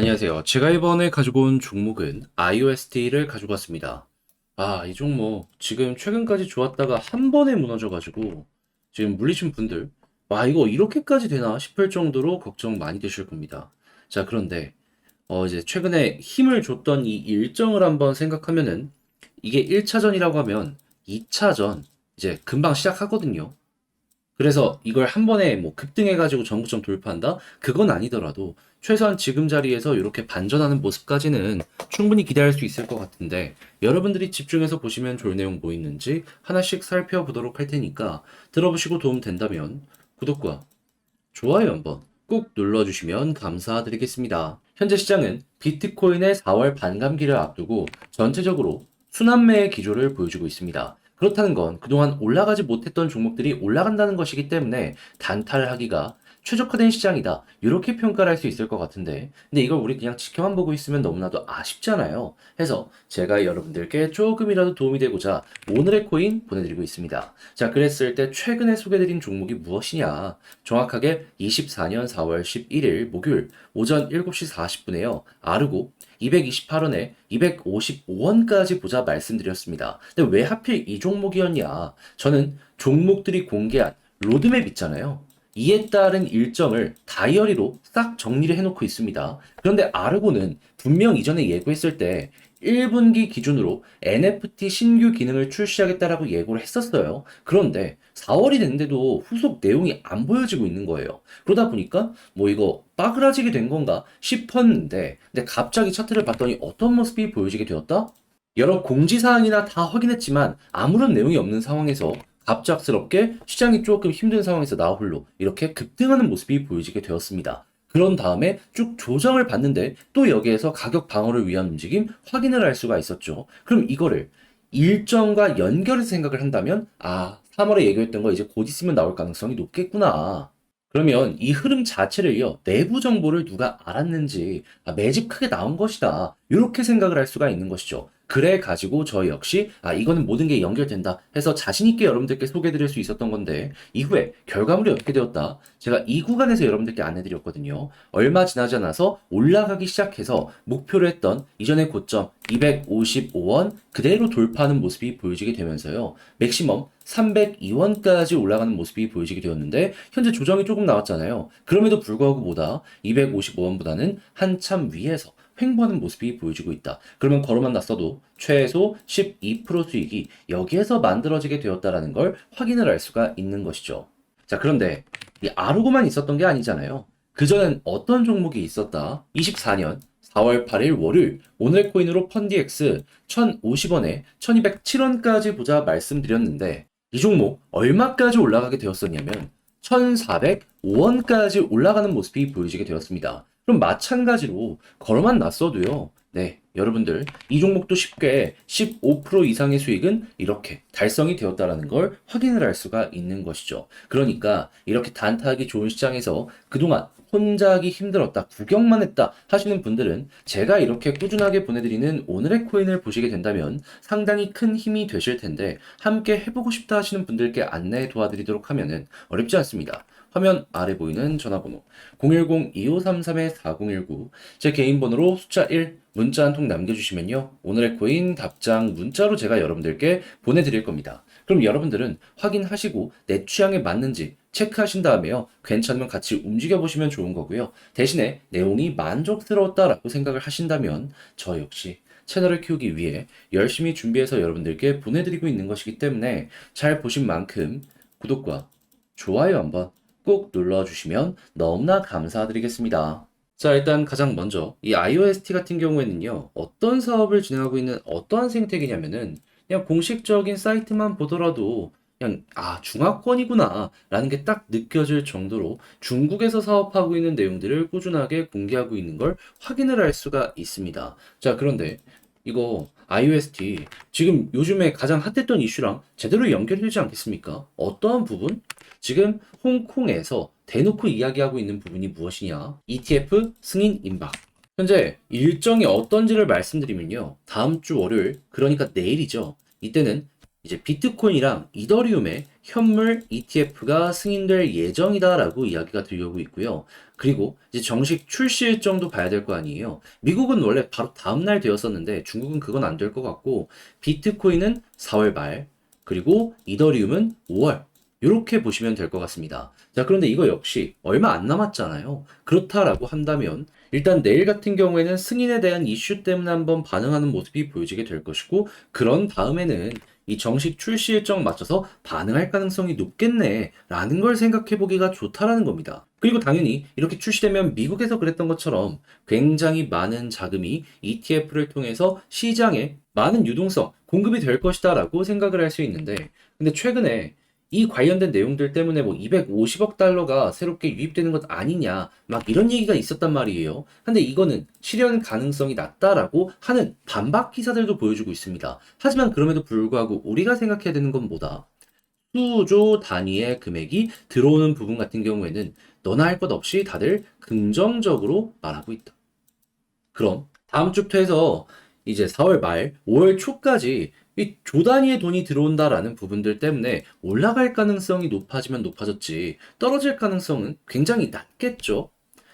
안녕하세요. 제가 이번에 가지고 온 종목은 IOST를 가지고 왔습니다. 아, 이 종목 지금 최근까지 좋았다가 한 번에 무너져가지고 지금 물리신 분들, 와, 이거 이렇게까지 되나 싶을 정도로 걱정 많이 되실 겁니다. 자, 그런데 어, 이제 최근에 힘을 줬던 이 일정을 한번 생각하면은 이게 1차전이라고 하면 2차전 이제 금방 시작하거든요. 그래서 이걸 한 번에 뭐 급등해가지고 전구점 돌파한다? 그건 아니더라도 최소한 지금 자리에서 이렇게 반전하는 모습까지는 충분히 기대할 수 있을 것 같은데 여러분들이 집중해서 보시면 좋을 내용 뭐 있는지 하나씩 살펴보도록 할 테니까 들어보시고 도움 된다면 구독과 좋아요 한번 꾹 눌러주시면 감사드리겠습니다. 현재 시장은 비트코인의 4월 반감기를 앞두고 전체적으로 순환매의 기조를 보여주고 있습니다. 그렇다는 건 그동안 올라가지 못했던 종목들이 올라간다는 것이기 때문에 단타하기가 최적화된 시장이다. 이렇게 평가를 할 수 있을 것 같은데. 근데 이걸 우리 그냥 지켜만 보고 있으면 너무나도 아쉽잖아요. 해서 제가 여러분들께 조금이라도 도움이 되고자 오늘의 코인 보내드리고 있습니다. 자, 그랬을 때 최근에 소개드린 종목이 무엇이냐? 정확하게 24년 4월 11일 목요일 오전 7시 40분에요. 아르고 228원에 255원까지 보자 말씀드렸습니다. 근데 왜 하필 이 종목이었냐? 저는 종목들이 공개한 로드맵 있잖아요. 이에 따른 일정을 다이어리로 싹 정리를 해놓고 있습니다. 그런데 아르고는 분명 이전에 예고했을 때 1분기 기준으로 NFT 신규 기능을 출시하겠다라고 예고를 했었어요. 그런데 4월이 됐는데도 후속 내용이 안 보여지고 있는 거예요. 그러다 보니까 뭐 이거 빠그라지게 된 건가 싶었는데 근데 갑자기 차트를 봤더니 어떤 모습이 보여지게 되었다? 여러 공지사항이나 다 확인했지만 아무런 내용이 없는 상황에서 갑작스럽게 시장이 조금 힘든 상황에서 나 홀로 이렇게 급등하는 모습이 보여지게 되었습니다. 그런 다음에 쭉 조정을 받는데 또 여기에서 가격 방어를 위한 움직임 확인을 할 수가 있었죠. 그럼 이거를 일정과 연결해서 생각을 한다면 아 3월에 얘기했던 거 이제 곧 있으면 나올 가능성이 높겠구나. 그러면 이 흐름 자체를요 내부 정보를 누가 알았는지 아, 매집 크게 나온 것이다 이렇게 생각을 할 수가 있는 것이죠. 그래 가지고 저 역시 아 이거는 모든 게 연결된다 해서 자신 있게 여러분들께 소개드릴 수 있었던 건데 이후에 결과물이 어떻게 되었다. 제가 이 구간에서 여러분들께 안내드렸거든요. 얼마 지나지 않아서 올라가기 시작해서 목표로 했던 이전의 고점 255원 그대로 돌파하는 모습이 보여지게 되면서요. 맥시멈 302원까지 올라가는 모습이 보여지게 되었는데 현재 조정이 조금 나왔잖아요. 그럼에도 불구하고 보다 255원보다는 한참 위에서 횡보하는 모습이 보여지고 있다. 그러면 걸어만 났어도 최소 12% 수익이 여기에서 만들어지게 되었다라는 걸 확인을 할 수가 있는 것이죠. 자, 그런데 이 아르고만 있었던 게 아니잖아요. 그전엔 어떤 종목이 있었다? 24년 4월 8일 월요일 오늘 코인으로 펀디엑스 1050원에 1207원까지 보자 말씀드렸는데 이 종목 얼마까지 올라가게 되었었냐면 1405원까지 올라가는 모습이 보여지게 되었습니다. 그럼 마찬가지로 걸어만 났어도요. 네, 여러분들 이 종목도 쉽게 15% 이상의 수익은 이렇게 달성이 되었다라는 걸 확인을 할 수가 있는 것이죠. 그러니까 이렇게 단타하기 좋은 시장에서 그동안 혼자 하기 힘들었다, 구경만 했다 하시는 분들은 제가 이렇게 꾸준하게 보내드리는 오늘의 코인을 보시게 된다면 상당히 큰 힘이 되실 텐데 함께 해보고 싶다 하시는 분들께 안내 도와드리도록 하면은 어렵지 않습니다. 화면 아래 보이는 전화번호 010-2533-4019 제 개인 번호로 숫자 1 문자 한 통 남겨주시면요 오늘의 코인 답장 문자로 제가 여러분들께 보내드릴 겁니다. 그럼 여러분들은 확인하시고 내 취향에 맞는지 체크하신 다음에요. 괜찮으면 같이 움직여 보시면 좋은 거고요. 대신에 내용이 만족스러웠다라고 생각을 하신다면 저 역시 채널을 키우기 위해 열심히 준비해서 여러분들께 보내드리고 있는 것이기 때문에 잘 보신 만큼 구독과 좋아요 한번 꼭 눌러주시면 너무나 감사드리겠습니다. 자, 일단 가장 먼저 이 IOST 같은 경우에는요, 어떤 사업을 진행하고 있는 어떠한 생태계냐면은 그냥 공식적인 사이트만 보더라도 그냥 아, 중화권이구나 라는 게 딱 느껴질 정도로 중국에서 사업하고 있는 내용들을 꾸준하게 공개하고 있는 걸 확인을 할 수가 있습니다. 자, 그런데 이거 IOST 지금 요즘에 가장 핫했던 이슈랑 제대로 연결되지 않겠습니까? 어떠한 부분? 지금 홍콩에서 대놓고 이야기하고 있는 부분이 무엇이냐? ETF 승인 임박. 현재 일정이 어떤지를 말씀드리면요. 다음 주 월요일, 그러니까 내일이죠. 이때는 이제 비트코인이랑 이더리움의 현물 ETF가 승인될 예정이다라고 이야기가 들려오고 있고요. 그리고 이제 정식 출시 일정도 봐야 될 거 아니에요. 미국은 원래 바로 다음 날 되었었는데 중국은 그건 안 될 것 같고 비트코인은 4월 말 그리고 이더리움은 5월 이렇게 보시면 될 것 같습니다. 자, 그런데 이거 역시 얼마 안 남았잖아요. 그렇다라고 한다면 일단 내일 같은 경우에는 승인에 대한 이슈 때문에 한번 반응하는 모습이 보여지게 될 것이고 그런 다음에는 이 정식 출시 일정 맞춰서 반응할 가능성이 높겠네 라는 걸 생각해 보기가 좋다라는 겁니다. 그리고 당연히 이렇게 출시되면 미국에서 그랬던 것처럼 굉장히 많은 자금이 ETF를 통해서 시장에 많은 유동성 공급이 될 것이다 라고 생각을 할 수 있는데 근데 최근에 이 관련된 내용들 때문에 뭐 250억 달러가 새롭게 유입되는 것 아니냐 막 이런 얘기가 있었단 말이에요. 근데 이거는 실현 가능성이 낮다라고 하는 반박 기사들도 보여주고 있습니다. 하지만 그럼에도 불구하고 우리가 생각해야 되는 건 뭐다? 수조 단위의 금액이 들어오는 부분 같은 경우에는 너나 할 것 없이 다들 긍정적으로 말하고 있다. 그럼 다음 주부터 해서 이제 4월 말, 5월 초까지 이 조 단위의 돈이 들어온다라는 부분들 때문에 올라갈 가능성이 높아지면 높아졌지 떨어질 가능성은 굉장히 낮겠죠.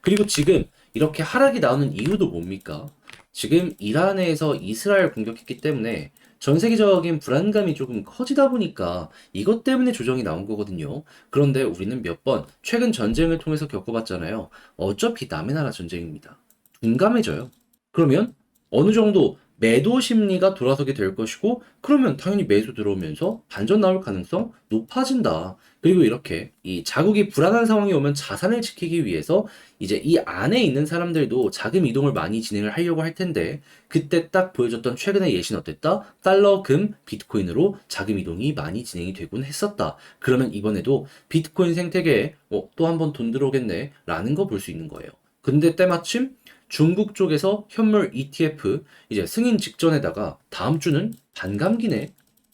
그리고 지금 이렇게 하락이 나오는 이유도 뭡니까? 지금 이란에서 이스라엘 공격했기 때문에 전 세계적인 불안감이 조금 커지다 보니까 이것 때문에 조정이 나온 거거든요. 그런데 우리는 몇 번 최근 전쟁을 통해서 겪어봤잖아요. 어차피 남의 나라 전쟁입니다. 둔감해져요. 그러면 어느 정도 매도 심리가 돌아서게 될 것이고, 그러면 당연히 매수 들어오면서 반전 나올 가능성 높아진다. 그리고 이렇게 이 자국이 불안한 상황이 오면 자산을 지키기 위해서 이제 이 안에 있는 사람들도 자금 이동을 많이 진행을 하려고 할 텐데, 그때 딱 보여줬던 최근의 예시는 어땠다? 달러, 금, 비트코인으로 자금 이동이 많이 진행이 되곤 했었다. 그러면 이번에도 비트코인 생태계에 어, 또 한 번 돈 들어오겠네. 라는 거 볼 수 있는 거예요. 근데 때마침 중국 쪽에서 현물 ETF 이제 승인 직전에다가 다음 주는 반감기네.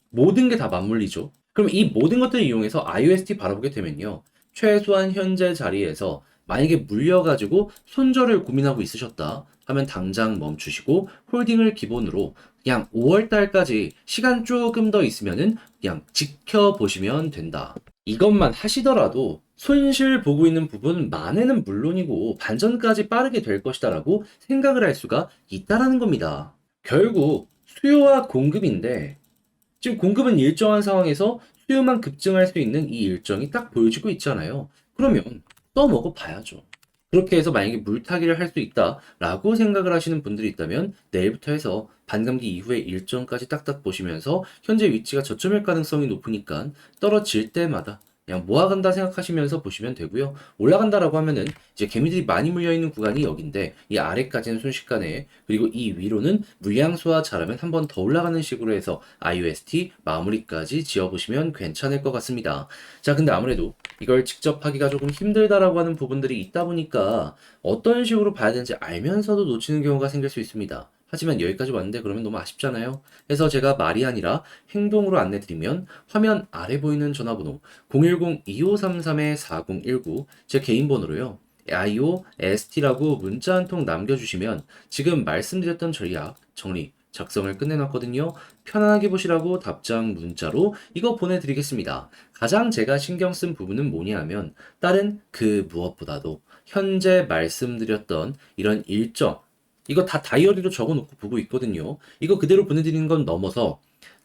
모든 게 다 맞물리죠. 그럼 이 모든 것들을 이용해서 IOST 바라보게 되면요. 최소한 현재 자리에서 만약에 물려가지고 손절을 고민하고 있으셨다 하면 당장 멈추시고 홀딩을 기본으로 그냥 5월 달까지 시간 조금 더 있으면은 그냥 지켜보시면 된다. 이것만 하시더라도 손실 보고 있는 부분 만에는 물론이고 반전까지 빠르게 될 것이다라고 생각을 할 수가 있다라는 겁니다. 결국 수요와 공급인데 지금 공급은 일정한 상황에서 수요만 급증할 수 있는 이 일정이 딱 보여지고 있잖아요. 그러면 떠먹어 봐야죠. 그렇게 해서 만약에 물타기를 할 수 있다라고 생각을 하시는 분들이 있다면 내일부터 해서 반감기 이후의 일정까지 딱딱 보시면서 현재 위치가 저점일 가능성이 높으니까 떨어질 때마다 그냥 모아간다 생각하시면서 보시면 되고요. 올라간다라고 하면은 이제 개미들이 많이 물려있는 구간이 여긴데 이 아래까지는 순식간에 그리고 이 위로는 물량 소화 잘하면 한 번 더 올라가는 식으로 해서 IUST 마무리까지 지어보시면 괜찮을 것 같습니다. 자, 근데 아무래도 이걸 직접 하기가 조금 힘들다라고 하는 부분들이 있다 보니까 어떤 식으로 봐야 되는지 알면서도 놓치는 경우가 생길 수 있습니다. 하지만 여기까지 왔는데 그러면 너무 아쉽잖아요. 그래서 제가 말이 아니라 행동으로 안내드리면 화면 아래 보이는 전화번호 010-2533-4019 제 개인 번호로요. IOST라고 문자 한 통 남겨주시면 지금 말씀드렸던 전략 정리 작성을 끝내놨거든요. 편안하게 보시라고 답장 문자로 이거 보내드리겠습니다. 가장 제가 신경 쓴 부분은 뭐냐 하면 다른 그 무엇보다도 현재 말씀드렸던 이런 일정 이거 다 다이어리로 적어놓고 보고 있거든요. 이거 그대로 보내드리는 건 넘어서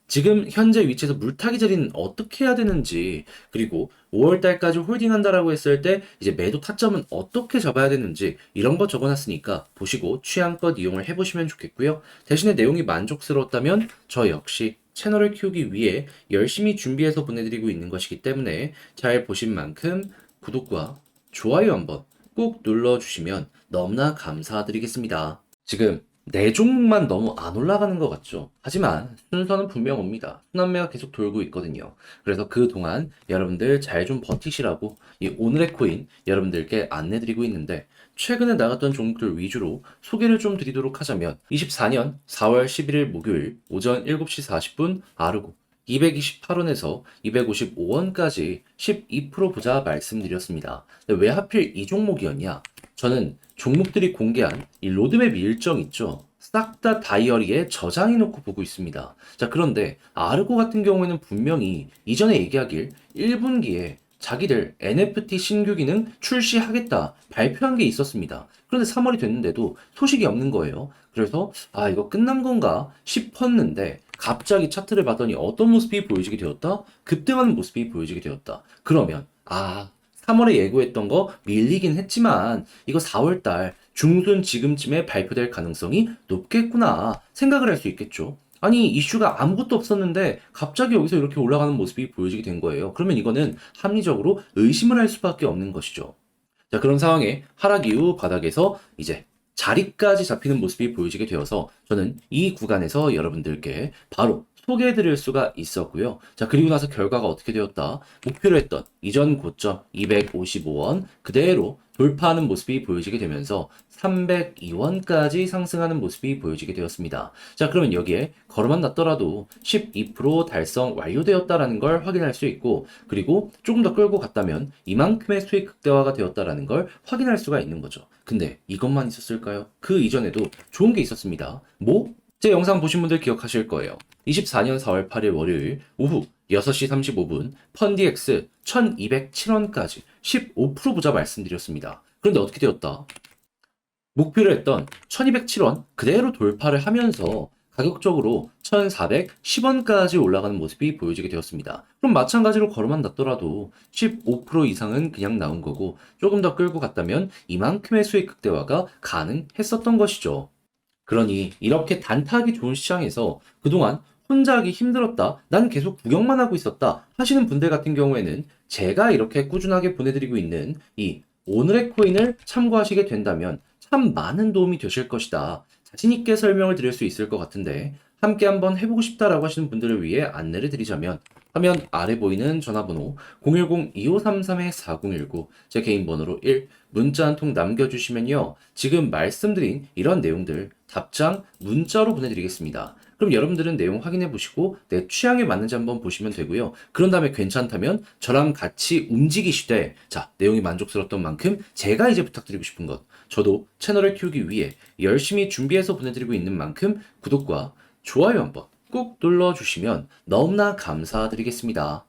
지금 현재 위치에서 물타기 자리는 어떻게 해야 되는지 그리고 5월달까지 홀딩한다라고 했을 때 이제 매도 타점은 어떻게 잡아야 되는지 이런 거 적어놨으니까 보시고 취향껏 이용을 해보시면 좋겠고요. 대신에 내용이 만족스러웠다면 저 역시 채널을 키우기 위해 열심히 준비해서 보내드리고 있는 것이기 때문에 잘 보신 만큼 구독과 좋아요 한번 꼭 눌러주시면 너무나 감사드리겠습니다. 지금 네 종목만 너무 안 올라가는 것 같죠? 하지만 순서는 분명 옵니다. 순환매가 계속 돌고 있거든요. 그래서 그동안 여러분들 잘 좀 버티시라고 이 오늘의 코인 여러분들께 안내드리고 있는데 최근에 나갔던 종목들 위주로 소개를 좀 드리도록 하자면 24년 4월 11일 목요일 오전 7시 40분 아르고 228원에서 255원까지 12% 보자 말씀드렸습니다. 왜 하필 이 종목이었냐? 저는 종목들이 공개한 이 로드맵 일정 있죠. 싹 다 다이어리에 저장해 놓고 보고 있습니다. 자, 그런데 아르고 같은 경우에는 분명히 이전에 얘기하길 1분기에 자기들 NFT 신규 기능 출시하겠다 발표한 게 있었습니다. 그런데 3월이 됐는데도 소식이 없는 거예요. 그래서 아 이거 끝난 건가 싶었는데 갑자기 차트를 봤더니 어떤 모습이 보여지게 되었다? 급등하는 모습이 보여지게 되었다. 그러면 아 3월에 예고했던 거 밀리긴 했지만 이거 4월달 중순 지금쯤에 발표될 가능성이 높겠구나 생각을 할 수 있겠죠. 아니 이슈가 아무것도 없었는데 갑자기 여기서 이렇게 올라가는 모습이 보여지게 된 거예요. 그러면 이거는 합리적으로 의심을 할 수밖에 없는 것이죠. 자 그런 상황에 하락 이후 바닥에서 이제 자리까지 잡히는 모습이 보여지게 되어서 저는 이 구간에서 여러분들께 바로 소개해 드릴 수가 있었고요. 자, 그리고 나서 결과가 어떻게 되었다? 목표로 했던 이전 고점 255원 그대로 돌파하는 모습이 보여지게 되면서 302원까지 상승하는 모습이 보여지게 되었습니다. 자, 그러면 여기에 걸어만 놨더라도 12% 달성 완료되었다라는 걸 확인할 수 있고, 그리고 조금 더 끌고 갔다면 이만큼의 수익 극대화가 되었다라는 걸 확인할 수가 있는 거죠. 근데 이것만 있었을까요? 그 이전에도 좋은 게 있었습니다. 뭐? 제 영상 보신 분들 기억하실 거예요. 24년 4월 8일 월요일 오후 6시 35분 펀디엑스 1207원까지 15% 보자 말씀드렸습니다. 그런데 어떻게 되었다? 목표를 했던 1207원 그대로 돌파를 하면서 가격적으로 1410원까지 올라가는 모습이 보여지게 되었습니다. 그럼 마찬가지로 걸어만 놨더라도 15% 이상은 그냥 나온 거고 조금 더 끌고 갔다면 이만큼의 수익 극대화가 가능했었던 것이죠. 그러니 이렇게 단타하기 좋은 시장에서 그동안 혼자 하기 힘들었다. 난 계속 구경만 하고 있었다. 하시는 분들 같은 경우에는 제가 이렇게 꾸준하게 보내드리고 있는 이 오늘의 코인을 참고하시게 된다면 참 많은 도움이 되실 것이다. 자신있게 설명을 드릴 수 있을 것 같은데 함께 한번 해보고 싶다라고 하시는 분들을 위해 안내를 드리자면 화면 아래 보이는 전화번호 010-2533-4019 제 개인 번호로 1 문자 한 통 남겨주시면요. 지금 말씀드린 이런 내용들 답장 문자로 보내드리겠습니다. 그럼 여러분들은 내용 확인해 보시고 내 취향에 맞는지 한번 보시면 되고요. 그런 다음에 괜찮다면 저랑 같이 움직이시되 자 내용이 만족스럽던 만큼 제가 이제 부탁드리고 싶은 것 저도 채널을 키우기 위해 열심히 준비해서 보내드리고 있는 만큼 구독과 좋아요 한번 꾹 눌러주시면 너무나 감사드리겠습니다.